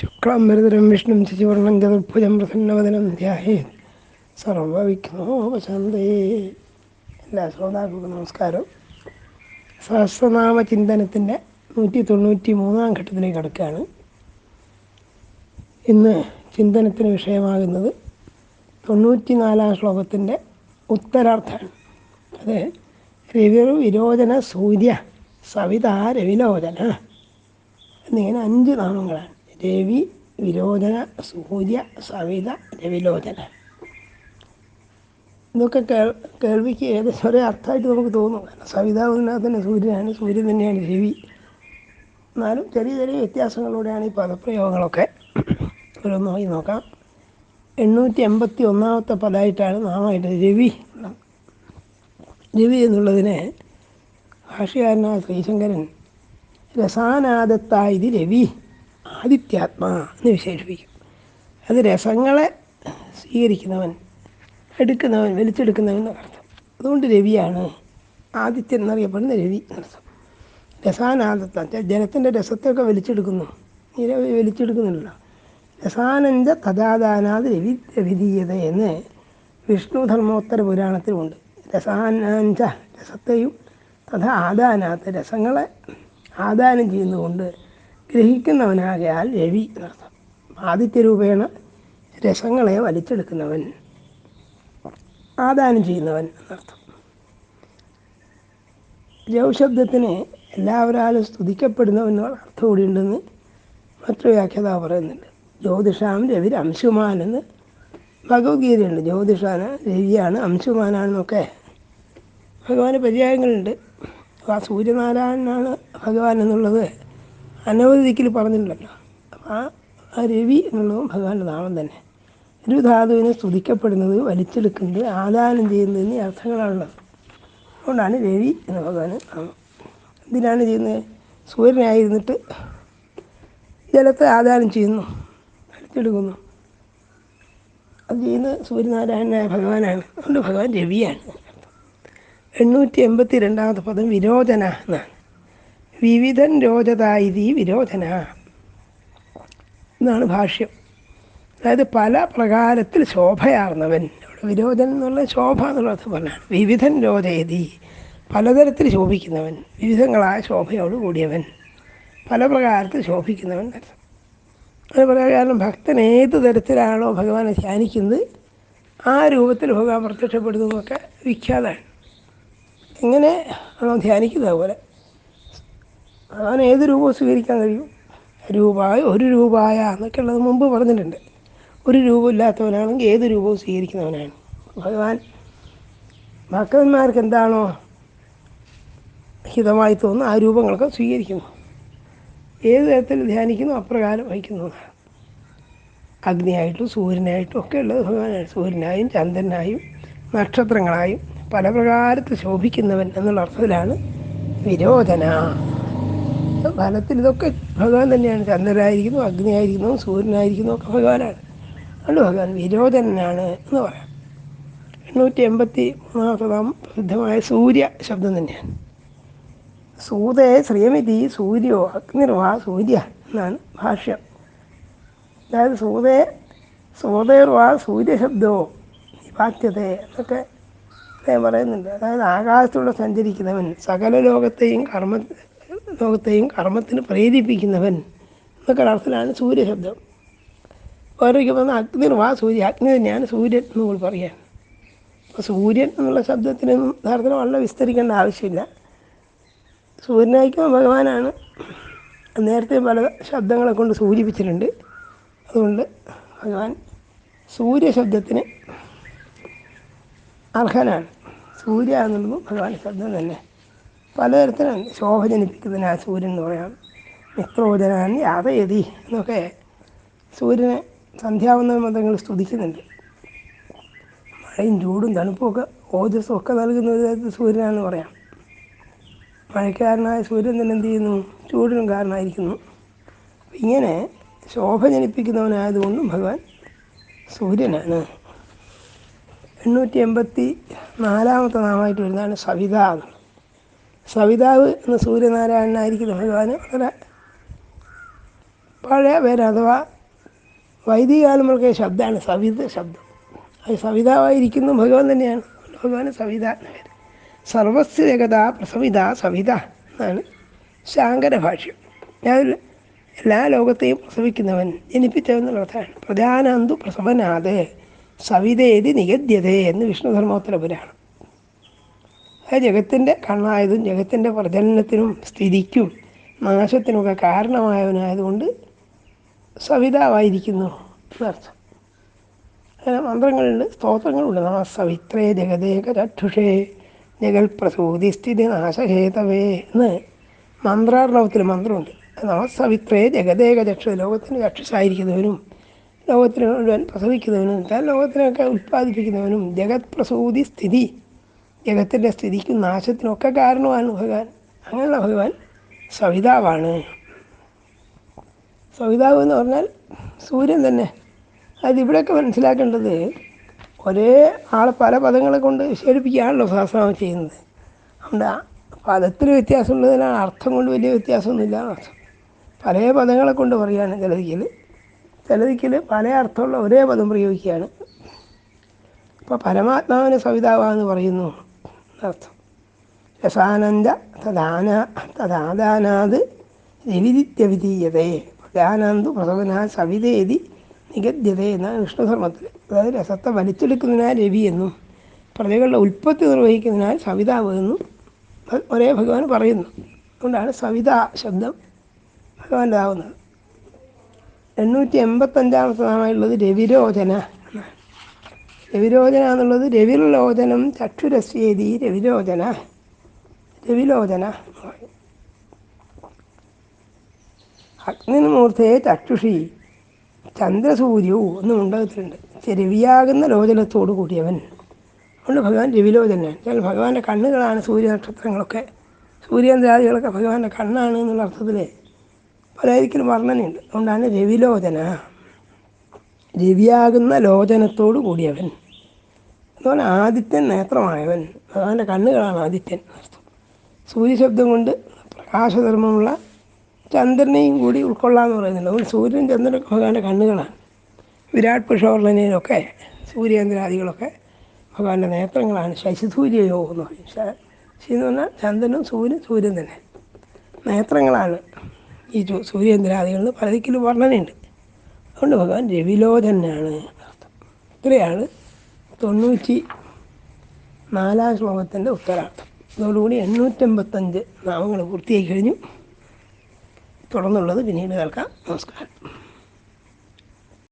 ശുക്ലം വരതരം വിഷ്ണു ശശിവർണം ചതുർഭുജം പ്രസന്നവദനം ധ്യാഹേ സർവവിഘ്നോപശാന്തേ. എല്ലാ ശ്രോതാക്കൾക്കും നമസ്കാരം. സഹസ്രനാമ ചിന്തനത്തിന്റെ നൂറ്റി തൊണ്ണൂറ്റി മൂന്നാം ഘട്ടത്തിലേക്ക് കടക്കുകയാണ്. ഇന്ന് ചിന്തനത്തിന് വിഷയമാകുന്നത് തൊണ്ണൂറ്റി നാലാം ശ്ലോകത്തിന്റെ ഉത്തരാർത്ഥമാണ്. അത് രവി വിരോചന സൂര്യ സവിതാ രവിലോചന എന്നിങ്ങനെ അഞ്ച് നാമങ്ങളാണ്. രവി വിരോധന സൂര്യ സവിത രവിലോചന. ഇതൊക്കെ കേൾ കേൾവിക്ക് ഏകദേശം ഒരേ അർത്ഥമായിട്ട് നമുക്ക് തോന്നും. കാരണം സവിത തന്നെ സൂര്യനാണ് സൂര്യൻ തന്നെയാണ് രവി. എന്നാലും ചെറിയ ചെറിയ വ്യത്യാസങ്ങളിലൂടെയാണ് ഈ പദപ്രയോഗങ്ങളൊക്കെ ഓരോന്നായി നോക്കാം. എണ്ണൂറ്റി എൺപത്തി ഒന്നാമത്തെ പദമായിട്ടാണ് നാമമായിട്ട് രവി. രവി എന്നുള്ളതിനെ ഭാഷകാരനായ ശ്രീശങ്കരൻ രസാനാദത്തായത് രവി. ആദിത്യാത്മാ എന്ന് വിശേഷിപ്പിക്കും. അത് രസങ്ങളെ സ്വീകരിക്കുന്നവൻ എടുക്കുന്നവൻ വലിച്ചെടുക്കുന്നവൻ എന്നർത്ഥം അതുകൊണ്ട് രവിയാണ് ആദിത്യൻ എന്നറിയപ്പെടുന്ന രവി എന്നർത്ഥം രസാനാദത്ത ജലത്തിന്റെ രസത്തെയൊക്കെ വലിച്ചെടുക്കുന്നു. നിരവധി രവി വലിച്ചെടുക്കുന്നുണ്ടല്ലോ. രസാനന്ദ തഥാദാനാദ് രവി രവിധീയത എന്ന് വിഷ്ണു ധർമ്മോത്തര പുരാണത്തിലുമുണ്ട്. രസാനാഞ്ച രസത്തെയും തഥാ ആദാനാത്ത രസങ്ങളെ ആദാനം ചെയ്യുന്നതുകൊണ്ട് ഗ്രഹിക്കുന്നവനാകയാൽ രവി എന്നർത്ഥം. ആദിത്യരൂപേണ രസങ്ങളെ വലിച്ചെടുക്കുന്നവൻ. ആദാനം ചെയ്യുന്നവൻ എന്നർത്ഥം. രൗശബ്ദത്തിന് എല്ലാവരാലും സ്തുതിക്കപ്പെടുന്നവൻ എന്നുള്ള അർത്ഥം കൂടി ഉണ്ടെന്ന് മറ്റൊരു വ്യാഖ്യാതാവ് പറയുന്നുണ്ട്. ജ്യോതിഷാം രവി അംശുമാൻ എന്ന് ഭഗവത്ഗീതയുണ്ട്. ജ്യോതിഷാന് രവിയാണ് അംശുമാനാണെന്നൊക്കെ ഭഗവാന് പര്യായങ്ങളുണ്ട്. ആ സൂര്യനാരായണനാണ് ഭഗവാൻ എന്നുള്ളത് അനവധി ദിക്കിൽ പറഞ്ഞിട്ടുണ്ടല്ലോ. അപ്പം ആ ആ രവി എന്നുള്ളതും ഭഗവാന്റെ നാമം തന്നെ. ഒരു ധാതുവിനെ സ്തുതിക്കപ്പെടുന്നത് വലിച്ചെടുക്കുന്നത് ആദാനം ചെയ്യുന്നത് എന്നീ അർത്ഥങ്ങളാണുള്ളത്. അതുകൊണ്ടാണ് രവി എന്ന ഭഗവാന് നാമം. എന്തിനാണ് ചെയ്യുന്നത്? സൂര്യനായിരുന്നിട്ട് ജലത്തെ ആദാനം ചെയ്യുന്നു വലിച്ചെടുക്കുന്നു. അത് ചെയ്യുന്നത് സൂര്യനാരായണനായ ഭഗവാനാണ്. അതുകൊണ്ട് ഭഗവാൻ രവിയാണ്. എണ്ണൂറ്റി എൺപത്തി രണ്ടാമത്തെ പദം വിരോചന എന്നാണ് വിവിധൻ രോചതായി വിരോധന. എന്നാണ് ഭാഷ്യം. അതായത് പല പ്രകാരത്തിൽ ശോഭയാർന്നവൻ. വിരോധൻ എന്നുള്ള ശോഭ എന്നുള്ള അർത്ഥം പറഞ്ഞാണ്. വിവിധൻ രോചയതി പലതരത്തിൽ ശോഭിക്കുന്നവൻ. വിവിധങ്ങളായ ശോഭയോട് കൂടിയവൻ. പല പ്രകാരത്തിൽ ശോഭിക്കുന്നവൻ എന്നർത്ഥം അത് പറയാൻ കാരണം ഭക്തൻ ഏത് തരത്തിലാണോ ഭഗവാനെ ധ്യാനിക്കുന്നത് ആ രൂപത്തിൽ ഭഗവാൻ പ്രത്യക്ഷപ്പെടുന്നതൊക്കെ വിഖ്യാതാണ് എങ്ങനെ ആണോ ധ്യാനിക്കുന്നത് അതുപോലെ. ഭഗവാൻ ഏത് രൂപവും സ്വീകരിക്കാൻ കഴിയും. രൂപായ ഒരു രൂപായ എന്നൊക്കെ ഉള്ളത് മുമ്പ് പറഞ്ഞിട്ടുണ്ട്. ഒരു രൂപമില്ലാത്തവനാണെങ്കിൽ ഏത് രൂപവും സ്വീകരിക്കുന്നവനാണ്. ഭഗവാൻ ഭക്തന്മാർക്ക് എന്താണോ ഹിതമായി തോന്നുന്നു ആ രൂപങ്ങളൊക്കെ സ്വീകരിക്കുന്നു. ഏത് തരത്തിൽ ധ്യാനിക്കുന്നു അപ്രകാരം വഹിക്കുന്നു അഗ്നിയായിട്ടും സൂര്യനായിട്ടും ഒക്കെ ഉള്ളത് ഭഗവാനാണ്. സൂര്യനായും ചന്ദ്രനായും നക്ഷത്രങ്ങളായും പല പ്രകാരത്തിൽ ശോഭിക്കുന്നവൻ എന്നുള്ള അർത്ഥത്തിലാണ് വിരോധന. ഫലത്തിൽ ഇതൊക്കെ ഭഗവാൻ തന്നെയാണ്. ചന്ദ്രനായിരിക്കുന്നു അഗ്നിയായിരിക്കുന്നു സൂര്യനായിരിക്കുന്നു ഒക്കെ ഭഗവാനാണ്. അതുകൊണ്ട് ഭഗവാൻ വിരോധനാണ് എന്ന് പറയാം. എണ്ണൂറ്റി എൺപത്തി മൂന്നാമത്തെ നാം പ്രസിദ്ധമായ സൂര്യ ശബ്ദം തന്നെയാണ്. സൂതേ ശ്രീമിതി സൂര്യോ അഗ്നിർവാ സൂര്യ എന്നാണ് ഭാഷ്യം. അതായത് സൂതേ സൂതേർവാ സൂര്യശബ്ദോ നിപാത്യത എന്നൊക്കെ പറയുന്നുണ്ട്. അതായത് ആകാശത്തൂടെ സഞ്ചരിക്കുന്നവൻ സകല ലോകത്തെയും കർമ്മ ലോകത്തെയും കർമ്മത്തിന് പ്രേരിപ്പിക്കുന്നവൻ എന്നൊക്കെ അർത്ഥത്തിലാണ് സൂര്യശബ്ദം. ഓരോയ്ക്ക് പറഞ്ഞ അഗ്നിർവാ സൂര്യ അഗ്നി തന്നെയാണ് സൂര്യൻ എന്ന് കൂടി പറയാൻ അപ്പോൾ സൂര്യൻ എന്നുള്ള ശബ്ദത്തിനൊന്നും യഥാർത്ഥത്തിൽ വളരെ വിസ്തരിക്കേണ്ട ആവശ്യമില്ല. സൂര്യനായിരിക്കും ഭഗവാനാണ് നേരത്തെ പല ശബ്ദങ്ങളെ കൊണ്ട് സൂചിപ്പിച്ചിട്ടുണ്ട്. അതുകൊണ്ട് ഭഗവാൻ സൂര്യശബ്ദത്തിന് അർഹനാണ്. സൂര്യ എന്നുള്ളതും ഭഗവാൻ ശബ്ദം തന്നെ. പലതരത്തിലാണ് ശോഭ ജനിപ്പിക്കുന്നതിന് ആ സൂര്യൻ എന്ന് പറയാം. മിത്രോജനാൻ യാതയതി എന്നൊക്കെ സൂര്യനെ സന്ധ്യാവന്ന മതങ്ങൾ സ്തുതിക്കുന്നുണ്ട്. മഴയും ചൂടും തണുപ്പുമൊക്കെ ഓജസ്സും ഒക്കെ നൽകുന്ന ഒരു തരത്തിൽ സൂര്യനാണെന്ന് പറയാം. മഴക്കാരനായ സൂര്യൻ തന്നെ എന്ത് ചെയ്യുന്നു? ചൂടിനും കാരണമായിരിക്കുന്നു. ഇങ്ങനെ ശോഭ ജനിപ്പിക്കുന്നവനായതുകൊണ്ടും ഭഗവാൻ സൂര്യനാണ്. എണ്ണൂറ്റി എൺപത്തി നാലാമത്തെ നാമമായിട്ട് വരുന്നതാണ് സവിത എന്നുള്ളത് സവിതാവ് എന്ന സൂര്യനാരായണനായിരിക്കുന്ന ഭഗവാന് വളരെ പഴയ പേര് അഥവാ വൈദിക കാലം മുതൽക്കേ ശബ്ദമാണ് സവിത ശബ്ദം. അത് സവിതാവായിരിക്കുന്നു ഭഗവാൻ തന്നെയാണ്. ഭഗവാൻ സവിത എന്ന പേര്. സർവസ്യ ജഗത പ്രസവിത സവിത എന്നാണ് ശാങ്കര ഭാഷ്യം ഞാൻ എല്ലാ ലോകത്തെയും പ്രസവിക്കുന്നവൻ ജനിപ്പിച്ചവെന്നുള്ള അർത്ഥമാണ്. പ്രധാനാന്തു പ്രസവനാഥ് സവിതേതി നിഗദ്യതേ എന്ന് വിഷ്ണുധർമ്മോത്തര പുരാണം. ആ ജഗത്തിന്റെ കണ്ണായതും ജഗത്തിന്റെ പ്രജനനത്തിനും സ്ഥിതിക്കും നാശത്തിനുമൊക്കെ കാരണമായവനായതുകൊണ്ട് സവിതാവായിരിക്കുന്നു എന്നർത്ഥം അങ്ങനെ മന്ത്രങ്ങളുണ്ട് സ്തോത്രങ്ങളുണ്ട്. നമ സവിത്രേ ജഗദേക ചക്ഷുഷേ ജഗൽ പ്രസൂതി സ്ഥിതി നാശഹേതവേ എന്ന് മന്ത്രാർണവത്തിൽ മന്ത്രമുണ്ട്. നമ സവിത്രേ ജഗദേക ചക്ഷു ലോകത്തിന് ചക്ഷുഷായിരിക്കുന്നവനും ലോകത്തിന് മുഴുവൻ പ്രസവിക്കുന്നവനും താൻ ലോകത്തിനൊക്കെ ഉൽപ്പാദിപ്പിക്കുന്നവനും ജഗത് പ്രസൂതി സ്ഥിതി ജഗത്തിന്റെ സ്ഥിതിക്കും നാശത്തിനൊക്കെ കാരണമാണ് ഭഗവാൻ അങ്ങനെയുള്ള ഭഗവാൻ സവിതാവാണ്. സവിതാവ് എന്ന് പറഞ്ഞാൽ സൂര്യൻ തന്നെ. അതിവിടെയൊക്കെ മനസ്സിലാക്കേണ്ടത് ഒരേ ആൾ പല പദങ്ങളെ കൊണ്ട് വിശേഷിപ്പിക്കുകയാണല്ലോ സഹസ്രനാമം ചെയ്യുന്നത്. അതുകൊണ്ട് പദത്തിൽ വ്യത്യാസമുള്ളതിനാൽ അർത്ഥം കൊണ്ട് വലിയ വ്യത്യാസമൊന്നുമില്ല എന്നർത്ഥം പല പദങ്ങളെ കൊണ്ട് പറയുകയാണ് ചിലതിക്കൽ ചിലതിക്കൽ പല അർത്ഥമുള്ള ഒരേ പദം പ്രയോഗിക്കുകയാണ്. അപ്പോൾ പരമാത്മാവിന് സവിതാവാന്ന് പറയുന്നു. എന്നർത്ഥം. രസാനന്ദ തദാന തദാദാനാത് രവിദിത്യവിധീയതേ പ്രധാനന്തു പ്രസവന സവിതേതി നിഗദ്യത എന്നാണ് വിഷ്ണുധർമ്മത്തിൽ. അതായത് രസത്തെ വലിച്ചെടുക്കുന്നതിനാൽ രവി എന്നും പ്രജകളുടെ ഉൽപ്പത്തി നിർവഹിക്കുന്നതിനാൽ സവിതാവ് എന്നും ഒരേ ഭഗവാൻ പറയുന്നു. അതുകൊണ്ടാണ് സവിത ശബ്ദം ഭഗവാന്റെ ആവുന്നത് എണ്ണൂറ്റി എൺപത്തഞ്ചാമത്തെ നാമായുള്ളത് രവിരോചന രവിരോചന എന്നുള്ളത് രവിർലോചനം ചക്ഷുരസ്യേതി രവിരോചന രവിലോചന. അഗ്നിമൂർത്തയെ ചക്ഷുഷി. ചന്ദ്രസൂര്യു ഒന്നും ഉണ്ടാകത്തിലുണ്ട്. രവിയാകുന്ന ലോചനത്തോടു കൂടിയവൻ. അതുകൊണ്ട് ഭഗവാൻ രവിലോചനാണ് എന്നാൽ ഭഗവാന്റെ കണ്ണുകളാണ് സൂര്യനക്ഷത്രങ്ങളൊക്കെ. സൂര്യേന്ദ്രാദികളൊക്കെ ഭഗവാന്റെ കണ്ണാണ് എന്നുള്ള അർത്ഥത്തിൽ പലരിക്കലും വർണനയുണ്ട്. അതുകൊണ്ടാണ് രവിലോചന. രവിയാകുന്ന ലോചനത്തോടു കൂടിയവൻ. അതുപോലെ ആദിത്യൻ നേത്രമായവൻ. അവന്റെ കണ്ണുകളാണ് ആദിത്യൻ അർത്ഥം സൂര്യശബ്ദം കൊണ്ട് പ്രകാശധർമ്മമുള്ള ചന്ദ്രനെയും കൂടി ഉൾക്കൊള്ളാമെന്ന് പറയുന്നുണ്ട് അതുകൊണ്ട് സൂര്യൻ ചന്ദ്രനൊക്കെ ഭഗവാന്റെ കണ്ണുകളാണ്. വിരാട് പുരുഷവർണനയിലൊക്കെ സൂര്യേന്ദ്രാദികളൊക്കെ ഭഗവാന്റെ നേത്രങ്ങളാണ്. ശശിസൂര്യയോ എന്ന് പറയും. ശശി എന്ന് പറഞ്ഞാൽ ചന്ദ്രനും സൂര്യൻ സൂര്യൻ തന്നെ. നേത്രങ്ങളാണ് ഈ സൂര്യേന്ദ്രാദികളിൽ പലതിക്കലും വർണനയുണ്ട്. അതുകൊണ്ട് ഭഗവാൻ രവിലോചനാണ് അർത്ഥം. ഇത്രയാണ് തൊണ്ണൂറ്റി നാലാം ശ്ലോകത്തിന്റെ ഉത്തരാർത്ഥം. അതോടുകൂടി എണ്ണൂറ്റമ്പത്തഞ്ച് നാമങ്ങൾ പൂർത്തിയായി കഴിഞ്ഞു. തുടർന്നുള്ളത് പിന്നീട് കേൾക്കാം. നമസ്കാരം.